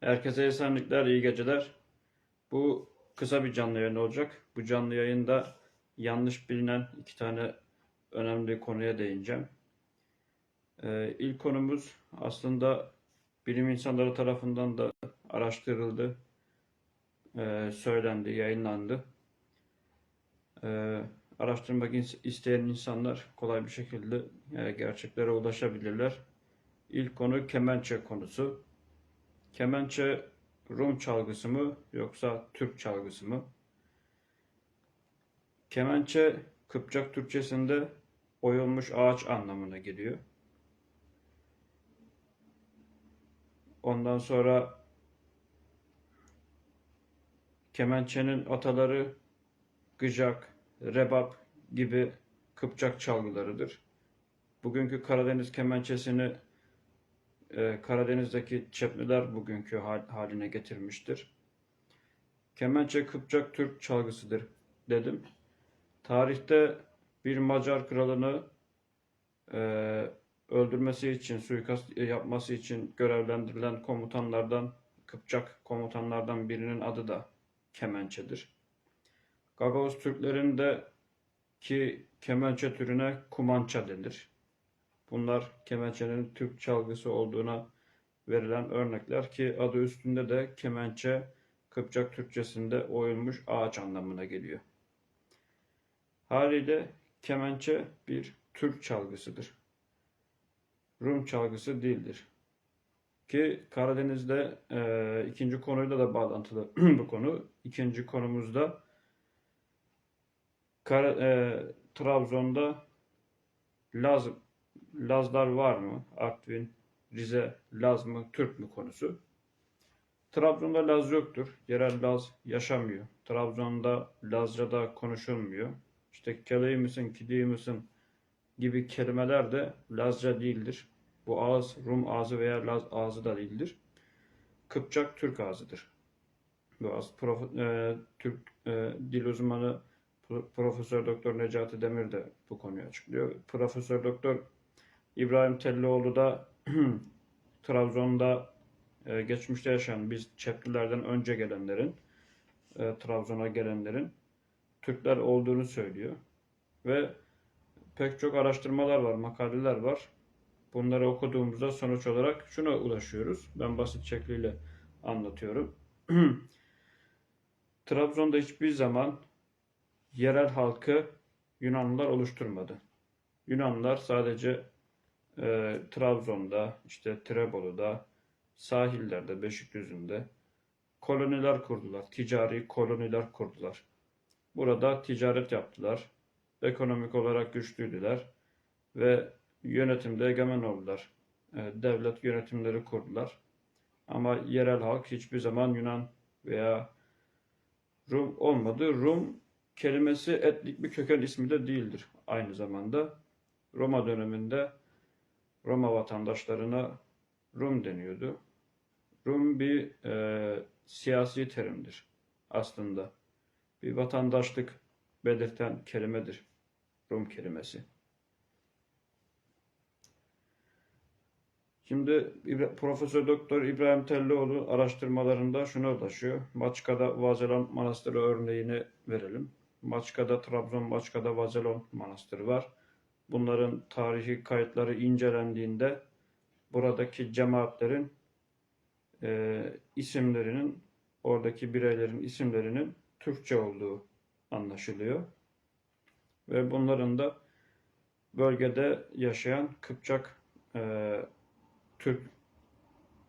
Herkese esenlikler, iyi geceler. Bu kısa bir canlı yayın olacak. Bu canlı yayında yanlış bilinen iki tane önemli konuya değineceğim. Ee, ilk konumuz aslında bilim insanları tarafından da araştırıldı, ee, söylendi, yayınlandı. Ee, araştırmak is- isteyen insanlar kolay bir şekilde e, gerçeklere ulaşabilirler. İlk konu kemençe konusu. Kemençe Rum çalgısı mı yoksa Türk çalgısı mı? Kemençe Kıpçak Türkçesinde oyulmuş ağaç anlamına geliyor. Ondan sonra kemençenin ataları gıcak, rebap gibi Kıpçak çalgılarıdır. Bugünkü Karadeniz kemençesini e, Karadeniz'deki Çepliler bugünkü hal- haline getirmiştir. Kemençe Kıpçak Türk çalgısıdır dedim. Tarihte bir Macar kralını e, öldürmesi için, suikast yapması için görevlendirilen komutanlardan, Kıpçak komutanlardan birinin adı da Kemençe'dir. Gagavuz Türklerinde ki kemençe türüne kumança denir. Bunlar kemençenin Türk çalgısı olduğuna verilen örnekler ki adı üstünde de kemençe Kıpçak Türkçesinde oyulmuş ağaç anlamına geliyor. Haliyle kemençe bir Türk çalgısıdır. Rum çalgısı değildir. Ki Karadeniz'de e, ikinci konuyla da bağlantılı bu konu. İkinci konumuzda Kara, e, Trabzon'da Laz Lazlar var mı? Artvin, Rize, Laz mı, Türk mü konusu. Trabzon'da Laz yoktur. Yerel Laz yaşamıyor. Trabzon'da Lazca'da konuşulmuyor. İşte keleği misin, kidiği misin gibi kelimeler de Lazca değildir. Bu ağız Rum ağzı veya Laz ağzı da değildir. Kıpçak Türk ağzıdır. Bu ağız Prof- e, Türk e, dil uzmanı Pro- Profesör Doktor Necati Demir de bu konuyu açıklıyor. Profesör Doktor İbrahim Tellioğlu da Trabzon'da e, geçmişte yaşayan biz Çeplilerden önce gelenlerin e, Trabzon'a gelenlerin Türkler olduğunu söylüyor. Ve pek çok araştırmalar var, makaleler var. Bunları okuduğumuzda sonuç olarak şuna ulaşıyoruz. Ben basit şekliyle anlatıyorum. Trabzon'da hiçbir zaman yerel halkı Yunanlılar oluşturmadı. Yunanlılar sadece e, Trabzon'da, işte Trebolu'da, sahillerde, Beşikdüzü'nde koloniler kurdular. Ticari koloniler kurdular. Burada ticaret yaptılar. Ekonomik olarak güçlüydüler ve yönetimde egemen oldular. E, devlet yönetimleri kurdular. Ama yerel halk hiçbir zaman Yunan veya Rum olmadı. Rum kelimesi etnik bir köken ismi de değildir aynı zamanda. Roma döneminde Roma vatandaşlarına Rum deniyordu. Rum bir e, siyasi terimdir aslında. Bir vatandaşlık belirten kelimedir Rum kelimesi. Şimdi Profesör Doktor İbrahim Tellioğlu araştırmalarında şuna ulaşıyor. Maçka'da Vazelon Manastırı örneğini verelim. Maçka'da Trabzon Maçka'da Vazelon Manastırı var. Bunların tarihi kayıtları incelendiğinde buradaki cemaatlerin e, isimlerinin oradaki bireylerin isimlerinin Türkçe olduğu anlaşılıyor. Ve bunların da bölgede yaşayan Kıpçak e, Türk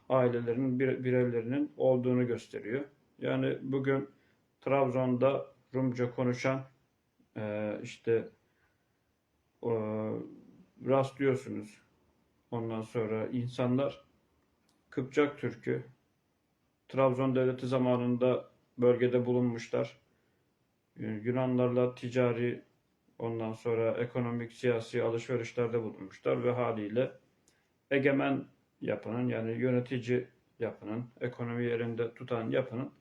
ailelerinin bire- bireylerinin olduğunu gösteriyor. Yani bugün Trabzon'da Rumca konuşan e, işte e, rastlıyorsunuz. Ondan sonra insanlar Kıpçak Türk'ü Trabzon Devleti zamanında bölgede bulunmuşlar. Yunanlarla ticari ondan sonra ekonomik siyasi alışverişlerde bulunmuşlar ve haliyle egemen yapının yani yönetici yapının ekonomi yerinde tutan yapının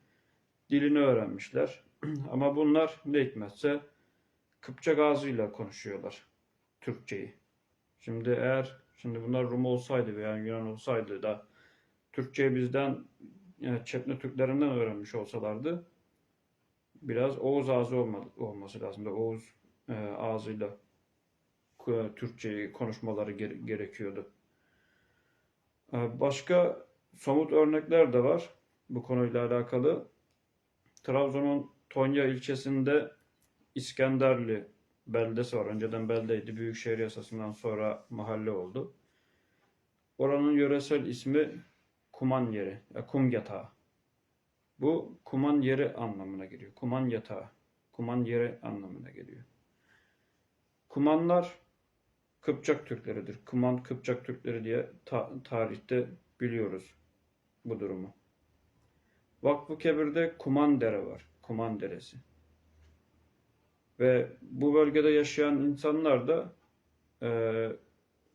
dilini öğrenmişler. Ama bunlar ne hikmetse Kıpçak ağzıyla konuşuyorlar Türkçeyi. Şimdi eğer şimdi bunlar Rum olsaydı veya Yunan olsaydı da Türkçeyi bizden e, Çetne Türklerinden öğrenmiş olsalardı biraz Oğuz ağzı olma- olması lazımdı. Oğuz e, ağzıyla ku- Türkçeyi konuşmaları gere- gerekiyordu. E, Başka somut örnekler de var bu konuyla alakalı. Trabzon'un Tonya ilçesinde İskenderli beldesi var. Önceden beldeydi. Büyükşehir yasasından sonra mahalle oldu. Oranın yöresel ismi Kuman yeri, ya kum yatağı. Bu kuman yeri anlamına geliyor. Kuman yatağı, kuman yeri anlamına geliyor. Kumanlar Kıpçak Türkleridir. Kuman Kıpçak Türkleri diye ta- tarihte biliyoruz bu durumu. Vakfı Kebir'de Kuman Dere var. Kuman Deresi. Ve bu bölgede yaşayan insanlar da e,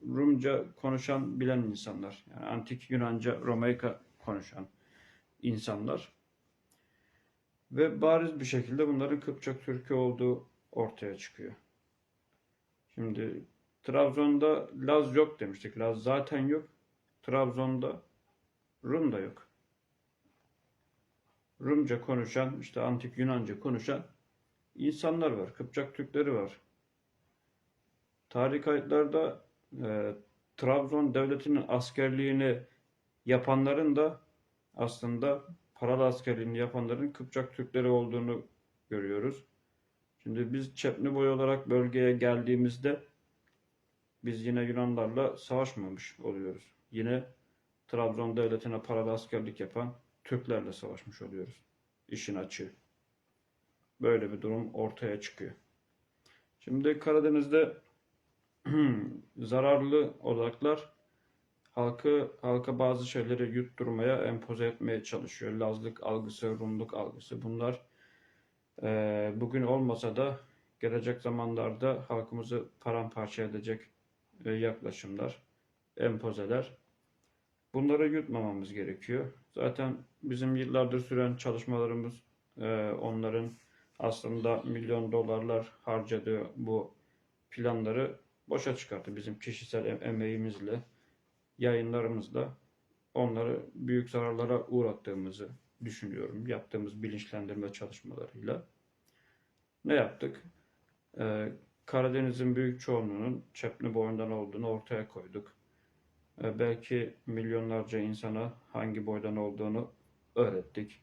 Rumca konuşan bilen insanlar. Yani antik Yunanca, Romaika konuşan insanlar. Ve bariz bir şekilde bunların Kıpçak Türkü olduğu ortaya çıkıyor. Şimdi Trabzon'da Laz yok demiştik. Laz zaten yok. Trabzon'da Rum da yok. Rumca konuşan, işte antik Yunanca konuşan insanlar var. Kıpçak Türkleri var. Tarih kayıtlarda e, Trabzon devletinin askerliğini yapanların da aslında paralı askerliğini yapanların Kıpçak Türkleri olduğunu görüyoruz. Şimdi biz Çepniboy olarak bölgeye geldiğimizde biz yine Yunanlarla savaşmamış oluyoruz. Yine Trabzon devletine paralı askerlik yapan Türklerle savaşmış oluyoruz. İşin açığı. Böyle bir durum ortaya çıkıyor. Şimdi Karadeniz'de zararlı odaklar halkı halka bazı şeyleri yutturmaya, empoze etmeye çalışıyor. Lazlık algısı, Rumluk algısı. Bunlar eee, bugün olmasa da gelecek zamanlarda halkımızı paramparça edecek e, yaklaşımlar, empozeler. Bunları yutmamamız gerekiyor. Zaten bizim yıllardır süren çalışmalarımız e, onların aslında milyon dolarlar harcadığı bu planları boşa çıkarttı. Bizim kişisel em- emeğimizle, yayınlarımızla onları büyük zararlara uğrattığımızı düşünüyorum. Yaptığımız bilinçlendirme çalışmalarıyla. Ne yaptık? Ee, Karadeniz'in büyük çoğunluğunun Çepni boyundan olduğunu ortaya koyduk. Ee, belki milyonlarca insana hangi boydan olduğunu öğrettik.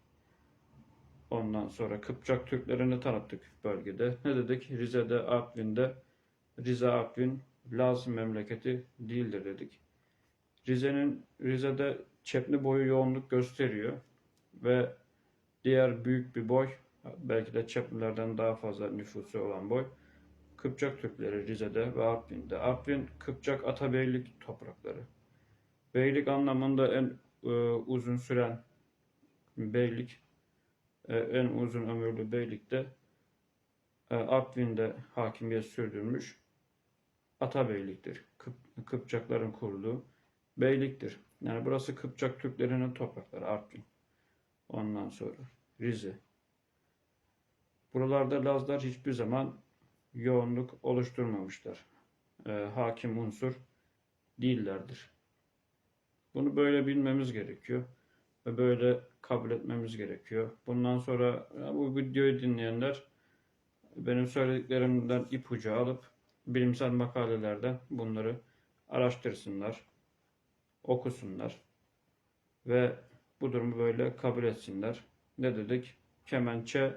Ondan sonra Kıpçak Türklerini tanıttık bölgede. Ne dedik? Rize'de, Artvin'de Rize Artvin Laz memleketi değildir dedik. Rize'nin Rize'de Çepni boyu yoğunluk gösteriyor ve diğer büyük bir boy belki de Çeplilerden daha fazla nüfusu olan boy Kıpçak Türkleri Rize'de ve Artvin'de. Artvin Kıpçak Atabeylik toprakları. Beylik anlamında en e, uzun süren beylik, en uzun ömürlü beylik de e, Artvin'de hakimiyet sürdürmüş Atabeyliktir. Kıp- Kıpçakların kurduğu beyliktir. Yani burası Kıpçak Türklerinin toprakları Artvin. Ondan sonra Rize. Buralarda Lazlar hiçbir zaman yoğunluk oluşturmamışlar. Ee, hakim unsur değillerdir. Bunu böyle bilmemiz gerekiyor ve böyle kabul etmemiz gerekiyor. Bundan sonra bu videoyu dinleyenler benim söylediklerimden ipucu alıp bilimsel makalelerden bunları araştırsınlar, okusunlar ve bu durumu böyle kabul etsinler. Ne dedik? Kemençe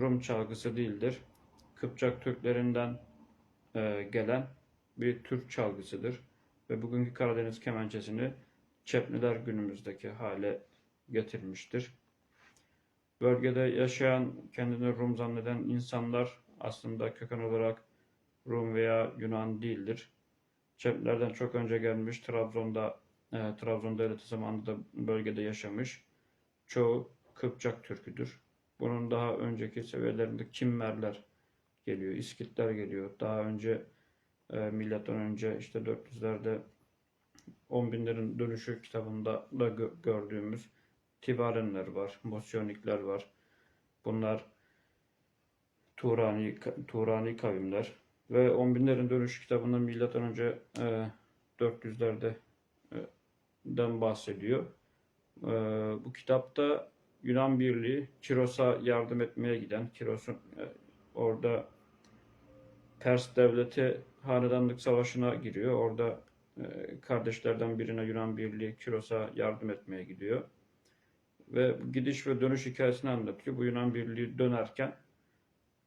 Rum çalgısı değildir. Kıpçak Türklerinden e, gelen bir Türk çalgısıdır. Ve bugünkü Karadeniz kemençesini Çepliler günümüzdeki hale getirmiştir. Bölgede yaşayan kendini Rum zanneden insanlar aslında köken olarak Rum veya Yunan değildir. Çeplilerden çok önce gelmiş Trabzon'da e, Trabzon devleti zamanında bölgede yaşamış. Çoğu Kıpçak Türküdür. Bunun daha önceki seviyelerinde Kimmerler geliyor, İskitler geliyor. Daha önce e, milattan önce işte 400'lerde 10 binlerin dönüşü kitabında da gö- gördüğümüz Tibarenler var, Mosyonikler var. Bunlar Turani Turani kavimler ve 10 binlerin dönüşü kitabında milattan önce e, 400'lerde e, den bahsediyor. Ee, bu kitapta Yunan Birliği Kiros'a yardım etmeye giden, Kiros'un e, orada Pers devleti hanedanlık savaşına giriyor. Orada e, kardeşlerden birine Yunan Birliği Kiros'a yardım etmeye gidiyor. Ve gidiş ve dönüş hikayesini anlatıyor. Bu Yunan Birliği dönerken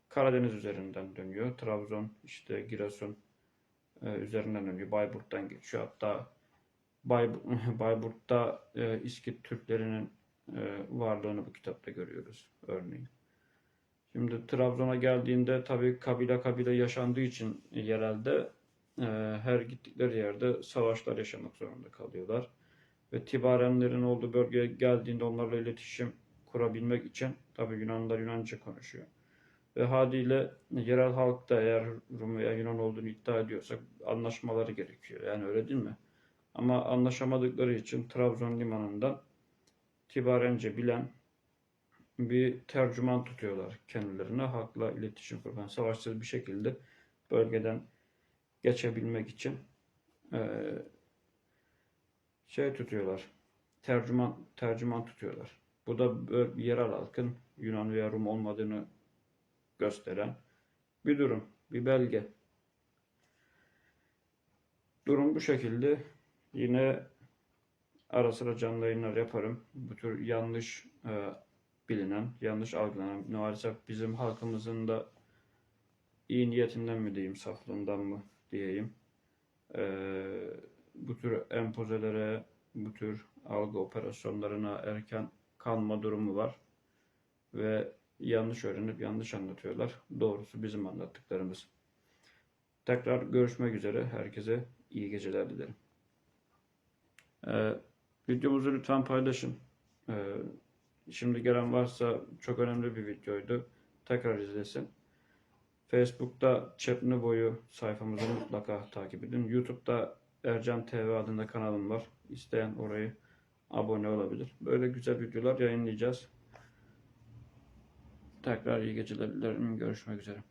Karadeniz üzerinden dönüyor. Trabzon, işte Giresun e, üzerinden dönüyor. Bayburt'tan geçiyor. Hatta Bay, Bayburt'ta e, İskit Türklerinin e, varlığını bu kitapta görüyoruz örneğin. Şimdi Trabzon'a geldiğinde tabii kabile kabile yaşandığı için yerelde her gittikleri yerde savaşlar yaşamak zorunda kalıyorlar. Ve Tibarenlerin olduğu bölgeye geldiğinde onlarla iletişim kurabilmek için tabii Yunanlılar Yunanca konuşuyor. Ve haliyle yerel halk da eğer Rum veya Yunan olduğunu iddia ediyorsak anlaşmaları gerekiyor. Yani öyle değil mi? Ama anlaşamadıkları için Trabzon limanından Tibarence bilen bir tercüman tutuyorlar kendilerine. Halkla iletişim kurban, savaşsız bir şekilde bölgeden geçebilmek için eee, şey tutuyorlar. Tercüman tercüman tutuyorlar. Bu da yerel halkın Yunan veya Rum olmadığını gösteren bir durum, bir belge. Durum bu şekilde. Yine ara sıra canlı yayınlar yaparım. Bu tür yanlış e, bilinen, yanlış algılanan, maalesef bizim halkımızın da iyi niyetinden mi diyeyim, saflığından mı diyeyim. E, bu tür empozelere, bu tür algı operasyonlarına erken kanma durumu var. Ve yanlış öğrenip yanlış anlatıyorlar. Doğrusu bizim anlattıklarımız. Tekrar görüşmek üzere. Herkese iyi geceler dilerim. Ee, videomuzu lütfen paylaşın. Ee, şimdi gelen varsa çok önemli bir videoydu. Tekrar izlesin. Facebook'ta Çepni Boyu sayfamızı mutlaka takip edin. YouTube'da Ercan TV adında kanalım var. İsteyen orayı abone olabilir. Böyle güzel videolar yayınlayacağız. Tekrar iyi geceler dilerim. Görüşmek üzere.